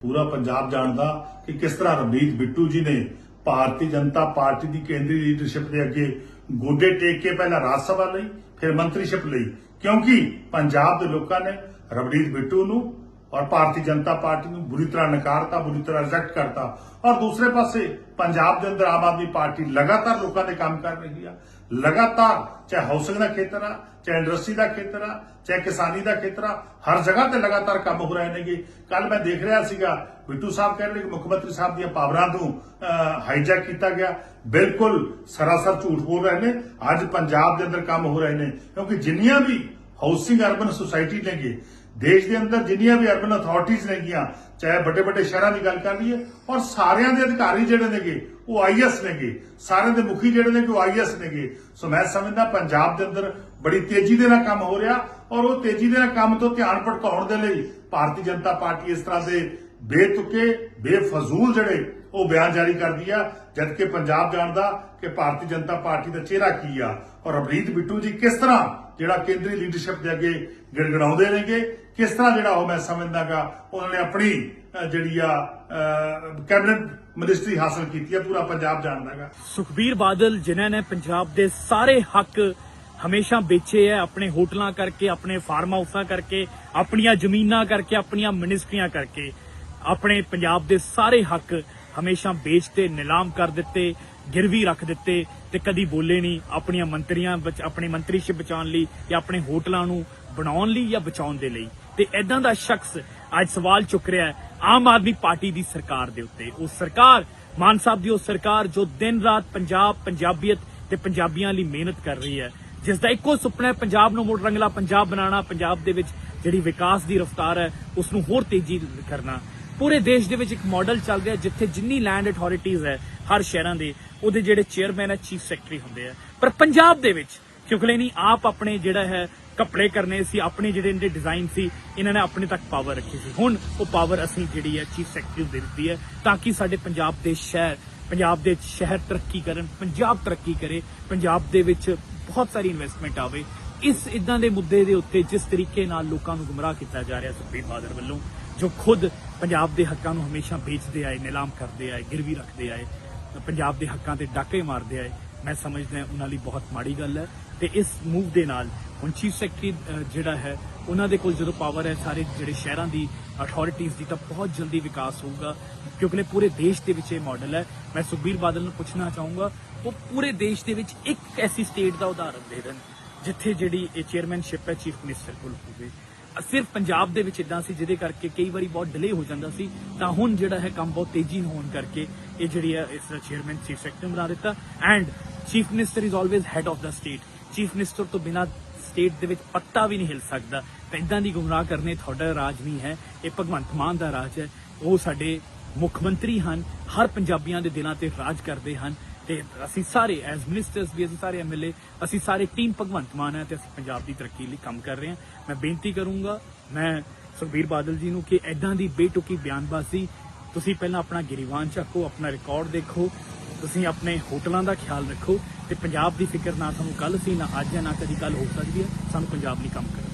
ਪੂਰਾ ਪੰਜਾਬ ਜਾਣਦਾ ਕਿ ਕਿਸ ਤਰ੍ਹਾਂ ਰਵਨੀਤ ਬਿੱਟੂ ਜੀ ਨੇ ਭਾਰਤੀ ਜਨਤਾ ਪਾਰਟੀ ਦੀ ਕੇਂਦਰੀ ਲੀਡਰਸ਼ਿਪ ਦੇ ਅੱਗੇ ਗੋਡੇ ਟੇਕ ਕੇ ਪਹਿਲਾਂ ਰਾਜ ਸਭਾ ਲਈ, ਫਿਰ ਮੰਤਰੀਸ਼ਿਪ ਲਈ। ਕਿਉਂਕਿ ਪੰਜਾਬ ਦੇ ਲੋਕਾਂ ਨੇ ਰਵਨੀਤ ਬਿੱਟੂ ਨੂੰ ਔਰ ਭਾਰਤੀ ਜਨਤਾ ਪਾਰਟੀ ਨੂੰ ਬੁਰੀ ਤਰ੍ਹਾਂ ਨਕਾਰਤਾ, ਬੁਰੀ ਤਰ੍ਹਾਂ ਰਿਜੈਕਟ ਕਰਤਾ। ਔਰ ਦੂਸਰੇ ਪਾਸੇ ਪੰਜਾਬ ਦੇ ਅੰਦਰ ਆਮ ਆਦਮੀ ਪਾਰਟੀ ਲਗਾਤਾਰ ਲੋਕਾਂ ਦੇ ਕੰਮ ਕਰ ਰਹੀ ਆ। ਲਗਾਤਾਰ ਚਾਹੇ ਹਾਊਸਿੰਗ ਦਾ ਖੇਤਰ ਆ, ਚਾਹੇ ਇੰਡਸਟਰੀ ਦਾ ਖੇਤਰ ਆ, ਚਾਹੇ ਕਿਸਾਨੀ ਦਾ ਖੇਤਰ ਆ, ਹਰ ਜਗ੍ਹਾ ਤੇ ਲਗਾਤਾਰ ਕੰਮ ਹੋ ਰਹੇ ਨੇਗੇ। ਕੱਲ ਮੈਂ ਦੇਖ ਰਿਹਾ ਸੀਗਾ, ਬਿੱਟੂ ਸਾਹਿਬ ਕਹਿ ਰਹੇ ਕਿ ਮੁੱਖ ਮੰਤਰੀ ਸਾਹਿਬ ਦੀਆਂ ਪਾਵਰਾਂ ਨੂੰ ਹਾਈਜੈਕ ਕੀਤਾ ਗਿਆ। ਬਿਲਕੁਲ ਸਰਾਸਰ ਝੂਠ ਬੋਲ ਰਹੇ ਨੇ। ਅੱਜ ਪੰਜਾਬ ਦੇ ਅੰਦਰ ਕੰਮ ਹੋ ਰਹੇ ਨੇ। ਕਿਉਂਕਿ ਜਿੰਨੀਆਂ ਵੀ ਹਾਊਸਿੰਗ ਅਰਬਨ ਸੁਸਾਇਟੀ ਨੇਗੇ ਦੇਸ਼ ਦੇ ਅੰਦਰ ਜਿੰਨੀਆਂ ਵੀ ਅਰਬਨ ਅਥਾਰਟੀਆਂ ਨੇਗੀਆਂ ਚਾਹੇ ਵੱਡੇ ਵੱਡੇ ਸ਼ਹਿਰਾਂ ਦੀ ਗੱਲ ਕਰ ਲਈਏ, ਔਰ ਸਾਰਿਆਂ ਦੇ ਅਧਿਕਾਰੀ ਜਿਹੜੇ ਨੇਗੇ, ਉਹ ਆਈਐਸ ਨੇਗੇ। ਸਾਰਿਆਂ ਦੇ ਮੁਖੀ ਜਿਹੜੇ ਨੇ ਕਿ ਉਹ ਆਈਐਸ ਨੇਗੇ। ਸੋ ਮੈਂ ਸਮਝਦਾ ਪੰਜਾਬ ਦੇ ਅੰਦਰ ਬੜੀ ਤੇਜ਼ੀ ਦੇ ਨਾਲ ਕੰਮ ਹੋ ਰਿਹਾ, ਔਰ ਉਹ ਤੇਜ਼ੀ ਦੇ ਨਾਲ ਕੰਮ ਤੋਂ ਧਿਆਨ ਭਟਕਾਉਣ ਦੇ ਲਈ ਭਾਰਤੀ ਜਨਤਾ ਪਾਰਟੀ ਇਸ ਤਰ੍ਹਾਂ ਦੇ ਬੇਤੁਕੇ, ਬੇਫਜ਼ੂਲ ਜਿਹੜੇ ਉਹ ਬਿਆਨ ਜਾਰੀ ਕਰਦੀ ਆ ਜਦਕਿ ਪੰਜਾਬ ਜਾਣਦਾ ਕਿ ਭਾਰਤੀ ਜਨਤਾ ਪਾਰਟੀ ਦਾ ਚਿਹਰਾ ਕੀ ਆ? ਔਰ ਅਮਰੀਤ ਬਿੱਟੂ ਜੀ ਕਿਸ ਤਰ੍ਹਾਂ ਜਿਹੜਾ ਕੇਂਦਰੀ ਲੀਡਰਸ਼ਿਪ ਦੇ ਅੱਗੇ ਗਿੜਗੜਾਉਂਦੇ ਨੇਗੇ? ਕਿਸ ਤਰ੍ਹਾਂ ਜਿਹੜਾ ਉਹ ਮੈਂ ਸਮਝਦਾਗਾ? ਉਹਨਾਂ ਨੇ ਆਪਣੀ ਜਿਹੜੀ ਆ ਕੈਬਨਿਟ ਮਿਨਿਸਟਰੀ ਹਾਸਲ ਕੀਤੀ ਆ, ਪੂਰਾ ਪੰਜਾਬ ਜਾਣਦਾਗਾ। ਸੁਖਬੀਰ ਬਾਦਲ, ਜਿਨ੍ਹਾਂ ਨੇ ਪੰਜਾਬ ਦੇ ਸਾਰੇ ਹੱਕ ਹਮੇਸ਼ਾ ਵੇਚੇ ਹੈ ਆਪਣੇ ਹੋਟਲਾਂ ਕਰਕੇ, ਆਪਣੇ ਫਾਰਮ ਹਾਊਸਾਂ ਕਰਕੇ, ਆਪਣੀਆਂ ਜ਼ਮੀਨਾਂ ਕਰਕੇ, ਆਪਣੀਆਂ ਮਿਨਿਸਟਰੀਆਂ ਕਰਕੇ, ਆਪਣੇ ਪੰਜਾਬ ਦੇ ਸਾਰੇ ਹੱਕ ਹਮੇਸ਼ਾ ਵੇਚਤੇ ਨਿਲਾਮ ਕਰ ਦਿੱਤੇ, ਗਿਰਵੀ ਰੱਖ ਦਿੱਤੇ ਤੇ ਕਦੀ ਬੋਲੇ ਨਹੀਂ ਆਪਣੀਆਂ ਮੰਤਰੀਆਂ ਬਚ- ਆਪਣੀ ਮੰਤਰੀਸ਼ਿਪ ਬਚਾਉਣ ਲਈ ਜਾਂ ਆਪਣੇ ਹੋਟਲਾਂ ਨੂੰ ਬਣਾਉਣ ਲਈ ਜਾਂ ਬਚਾਉਣ ਦੇ ਲਈ। ਤੇ ਐਦਾਂ ਦਾ ਸ਼ਖਸ ਅੱਜ ਸਵਾਲ ਚੁੱਕ ਰਿਹਾ ਹੈ, ਆਮ ਆਦਮੀ ਪਾਰਟੀ ਦੀ ਸਰਕਾਰ ਦੇ ਉੱਤੇ। ਉਹ ਸਰਕਾਰ, ਮਾਨ ਸਾਹਿਬ ਦੀ ਉਹ ਸਰਕਾਰ ਜੋ ਦਿਨ ਰਾਤ ਪੰਜਾਬ, ਪੰਜਾਬੀਅਤ ਤੇ ਪੰਜਾਬੀਆਂ ਲਈ ਮਿਹਨਤ ਕਰ ਰਹੀ ਹੈ। ਜਿਸ ਦਾ ਇੱਕੋ ਸੁਪਨਾ ਹੈ ਪੰਜਾਬ ਨੂੰ ਮੁੜ ਰੰਗਲਾ ਪੰਜਾਬ ਬਣਾਉਣਾ, ਪੰਜਾਬ ਦੇ ਵਿੱਚ ਜਿਹੜੀ ਵਿਕਾਸ ਦੀ ਰਫ਼ਤਾਰ ਹੈ ਉਸ ਨੂੰ ਹੋਰ ਤੇਜ਼ੀ ਕਰਨਾ। ਪੂਰੇ ਦੇਸ਼ ਦੇ ਵਿੱਚ ਇੱਕ ਮਾਡਲ ਚੱਲ ਰਿਹਾ ਜਿੱਥੇ ਜਿੰਨੀ ਲੈਂਡ ਅਥਾਰਟੀਆਂ ਹੈ ਹਰ ਸ਼ਹਿਰਾਂ ਦੇ, ਉਹਦੇ ਜਿਹੜੇ ਚੇਅਰਮੈਨ ਹੈ ਚੀਫ ਸੈਕਟਰੀ ਹੁੰਦੇ ਆ। ਪਰ ਪੰਜਾਬ ਦੇ ਵਿੱਚ, ਕਿਉਂਕਿ ਨਹੀਂ ਆਪ ਆਪਣੇ ਜਿਹੜਾ ਹੈ ਕੱਪੜੇ ਕਰਨੇ ਸੀ, ਆਪਣੇ ਜਿਹੜੇ ਇਹਦੇ ਡਿਜ਼ਾਈਨ ਸੀ, ਇਹਨਾਂ ਨੇ ਆਪਣੇ ਤੱਕ ਪਾਵਰ ਰੱਖੀ ਸੀ। ਹੁਣ ਉਹ ਪਾਵਰ ਅਸੀਂ ਜਿਹੜੀ ਹੈ ਚੀਫ ਸੈਕਟਰੀ ਨੂੰ ਦੇ ਦਿੱਤੀ ਹੈ ਤਾਂ ਕਿ ਸਾਡੇ ਪੰਜਾਬ ਦੇ ਸ਼ਹਿਰ, ਪੰਜਾਬ ਦੇ ਸ਼ਹਿਰ ਤਰੱਕੀ ਕਰਨ, ਪੰਜਾਬ ਤਰੱਕੀ ਕਰੇ, ਪੰਜਾਬ ਦੇ ਵਿੱਚ ਬਹੁਤ ਸਾਰੀ ਇਨਵੈਸਟਮੈਂਟ ਆਵੇ। ਇਸ ਇਦਾਂ ਦੇ ਮੁੱਦੇ ਦੇ ਉੱਤੇ ਜਿਸ ਤਰੀਕੇ ਨਾਲ ਲੋਕਾਂ ਨੂੰ ਗੁੰਮਰਾਹ ਕੀਤਾ ਜਾ ਰਿਹਾ ਸੁਖਬੀਰ ਬਾਦਲ ਵੱਲੋਂ ਜੋ ਖੁਦ ਪੰਜਾਬ ਦੇ ਹੱਕਾਂ ਨੂੰ ਹਮੇਸ਼ਾ ਵੇਚਦੇ ਆਏ, ਨਿਲਾਮ ਕਰਦੇ ਆਏ, ਗਿਰਵੀ ਰੱਖਦੇ ਆਏ, ਪੰਜਾਬ ਦੇ ਹੱਕਾਂ ਤੇ ਡਾਕੇ ਮਾਰਦੇ ਆਏ, ਮੈਂ ਸਮਝਦਾ ਉਹਨਾਂ ਲਈ ਬਹੁਤ ਮਾੜੀ ਗੱਲ ਹੈ। ਤੇ ਇਸ ਮੂਵ ਦੇ ਨਾਲ ਹੁਣ ਚੀਫ ਸੈਕਟਰੀ ਜਿਹੜਾ ਹੈ, ਉਹਨਾਂ ਦੇ ਕੋਲ ਜਦੋਂ ਪਾਵਰ ਹੈ, ਸਾਰੇ ਜਿਹੜੇ ਸ਼ਹਿਰਾਂ ਦੀ ਅਥਾਰਟੀਆਂ ਦੀ, ਤਾਂ ਬਹੁਤ ਜਲਦੀ ਵਿਕਾਸ ਹੋਊਗਾ, ਕਿਉਂਕਿ ਪੂਰੇ ਦੇਸ਼ ਦੇ ਵਿੱਚ ਇਹ ਮਾਡਲ ਹੈ। ਮੈਂ ਸੁਖਬੀਰ ਬਾਦਲ ਨੂੰ ਪੁੱਛਣਾ ਚਾਹੂੰਗਾ, ਉਹ ਪੂਰੇ ਦੇਸ਼ ਦੇ ਵਿੱਚ ਇੱਕ ਐਸੀ ਸਟੇਟ ਦਾ ਉਦਾਹਰਨ ਦੇ ਦੇਣ, ਜਿੱਥੇ ਜਿਹੜੀ ਇਹ ਚੇਅਰਮੈਨਸ਼ਿਪ ਹੈ ਚੀਫ ਮਿਨਿਸਟਰ ਕੋਲ ਹੋਵੇ। ਸਿਰਫ ਪੰਜਾਬ ਦੇ ਵਿੱਚ ਇਦਾਂ ਸੀ, ਜਿਹਦੇ ਕਰਕੇ ਕਈ ਵਾਰੀ ਬਹੁਤ ਡਿਲੇ ਹੋ ਜਾਂਦਾ ਸੀ। ਤਾਂ ਹੁਣ ਜਿਹੜਾ ਹੈ ਕੰਮ ਬਹੁਤ ਤੇਜ਼ੀ ਨਾਲ ਹੋਣ ਕਰਕੇ ਇਹ ਜਿਹੜੀ ਹੈ, ਇਸ ਦਾ ਚੇਅਰਮੈਨ ਚੀਫ ਸੈਕਟਰੀ ਬਣਾ ਦਿੱਤਾ। And chief minister is always head of the state chief minister ਤੋਂ ਬਿਨਾ ਸਟੇਟ ਦੇ ਵਿੱਚ ਪੱਤਾ ਵੀ ਨਹੀਂ ਹਿਲ ਸਕਦਾ। ਤਾਂ ਇਦਾਂ ਦੀ ਗੁੰਮਰਾਹ ਕਰਨੇ ਤੁਹਾਡਾ ਰਾਜ ਨਹੀਂ ਹੈ। ਇਹ ਭਗਵੰਤ ਮਾਨ ਦਾ ਰਾਜ ਹੈ। ਉਹ ਸਾਡੇ ਮੁੱਖ ਮੰਤਰੀ ਹਨ। ਹਰ ਪੰਜਾਬੀਆਂ ਦੇ ਦਿਲਾਂ ਤੇ ਰਾਜ ਕਰਦੇ ਹਨ। ਤੇ ਅਸੀਂ ਸਾਰੇ ਐਜ਼ ਮਿਨਿਸਟਰਸ ਵੀ, ਅਸੀਂ ਸਾਰੇ ਐਮਐਲਏ ਅਸੀਂ ਸਾਰੇ ਟੀਮ ਭਗਵੰਤ ਮਾਨ ਹੈ ਤੇ ਅਸੀਂ ਪੰਜਾਬ ਦੀ ਤਰੱਕੀ ਲਈ ਕੰਮ ਕਰ ਰਹੇ ਹਾਂ। ਮੈਂ ਬੇਨਤੀ ਕਰੂੰਗਾ, ਮੈਂ ਸੁਖਬੀਰ ਬਾਦਲ ਜੀ ਨੂੰ ਕਿ ਐਦਾਂ ਦੀ ਬੇਟੁਕੀ ਬਿਆਨਬਾਜ਼ੀ, ਤੁਸੀਂ ਪਹਿਲਾਂ ਆਪਣਾ ਗਿਰੀਵਾਨ ਚੱਕੋ, ਆਪਣਾ ਰਿਕਾਰਡ ਦੇਖੋ, ਤੁਸੀਂ ਆਪਣੇ ਹੋਟਲਾਂ ਦਾ ਖਿਆਲ ਰੱਖੋ ਤੇ ਪੰਜਾਬ ਦੀ ਫਿਕਰ ਨਾ ਤੁਹਾਨੂੰ ਕੱਲ ਸੀ, ਨਾ ਅੱਜ ਹੈ, ਨਾ ਕਦੀ ਕੱਲ ਹੋ ਸਕਦੀ ਹੈ, ਸਾਨੂੰ ਪੰਜਾਬ ਲਈ ਕੰਮ ਕਰਨਾ